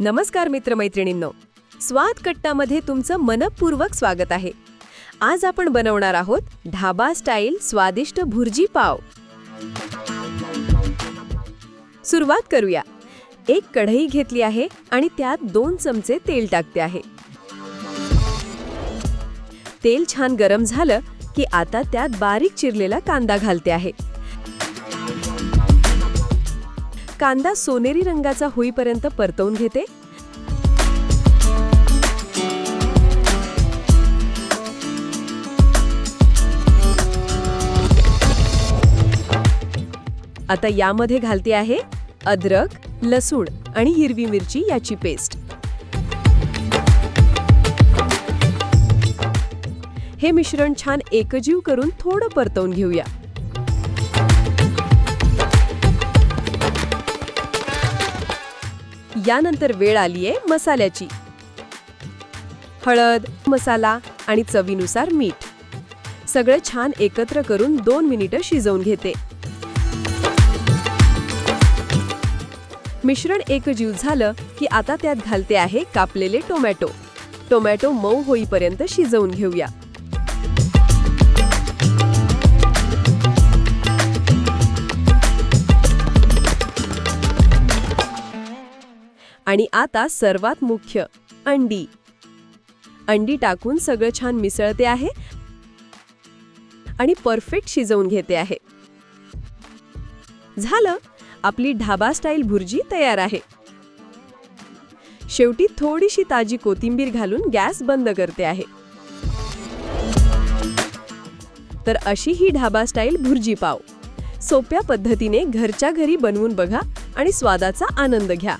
नमस्कार मित्रमैत्रिणींनो. स्वाद कट्टामध्ये तुमचं मनपूर्वक स्वागत आहे. आज आपण बनवणार आहोत ढाबा स्टाईल स्वादिष्ट भुर्जी पाव. सुरुवात करूया. एक कढई घेतली आहे आणि त्यात दोन चमचे तेल टाकते आहे. तेल छान गरम झालं की आता त्यात बारीक चिरलेला कांदा घालते आहे. कांदा सोनेरी रंगाचा होईपर्यंत परतवून घेते. आता यामध्ये घालते आहे अद्रक लसूण आणि हिरवी मिरची याची पेस्ट. हे मिश्रण छान एकजीव करून थोडं परतवून घेऊया. यानंतर वेळ आलीये मसाल्याची. हळद मसाला आणि चवीनुसार मीठ. सगळं छान एकत्र करून दोन मिनिटं शिजवून घेते. मिश्रण एकजीव झालं की आता त्यात घालते आहे कापलेले टोमॅटो. टोमॅटो मऊ होईपर्यंत शिजवून घेऊया. आणि आता सर्वात मुख्य अंडी. अंडी टाकून सगळं छान मिसळते आहे आणि परफेक्ट शिजवून घेते आहे. झालं आपली ढाबा स्टाईल भुर्जी तयार आहे. शेवटी थोडीशी ताजी कोथिंबीर घालून गॅस बंद करते आहे. तर अशी ही ढाबा स्टाईल भुर्जी पाव. सोप्या पद्धतीने घरच्या घरी बनवून बघा आणि स्वादाचा आनंद घ्या.